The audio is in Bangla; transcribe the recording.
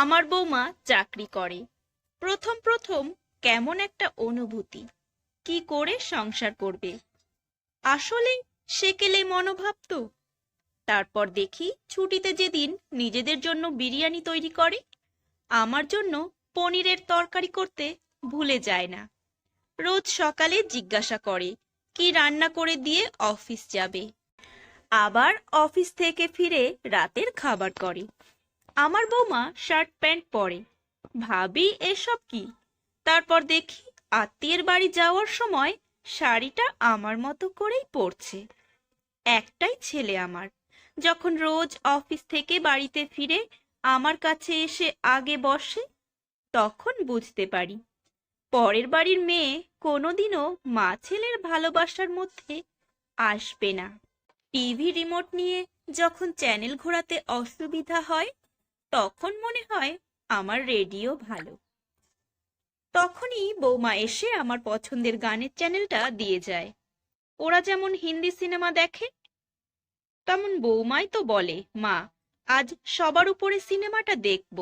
আমার বৌমা চাকরি করে। প্রথম প্রথম কেমন একটা অনুভূতি। কি করে সংসার করবে? আসলে সেকেলে মনোভাব তো। তারপর দেখি ছুটিতে যেদিন নিজেদের জন্য বিরিয়ানি তৈরি করে, আমার জন্য পনিরের তরকারি করতে ভুলে যায় না। রোজ সকালে জিজ্ঞাসা করে, কি রান্না করে দিয়ে অফিস যাবে? আবার অফিস থেকে ফিরে রাতের খাবার করে। আমার বৌমা শার্ট প্যান্ট পরে। ভাবি, এসব কি? তারপর দেখি আত্মীয়ের বাড়ি যাওয়ার সময় শাড়িটা আমার মতো করেই পরছে। একটাই ছেলে আমার। যখন রোজ অফিস থেকে বাড়িতে ফিরে আমার কাছে এসে আগে বসে, তখন বুঝতে পারি। পরের বাড়ির মেয়ে কোনোদিনও মা ছেলের ভালোবাসার মধ্যে আসবে না। টিভি রিমোট নিয়ে যখন চ্যানেল ঘোরাতে অসুবিধা হয় তখন মনে হয় আমার রেডিও ভালো। তখনই বৌমা এসে আমার পছন্দের গানের চ্যানেলটা দিয়ে যায়। ওরা যেমন হিন্দি সিনেমা দেখে, তেমন বৌমাই তো বলে, মা, আজ সবার উপরে সিনেমাটা দেখব।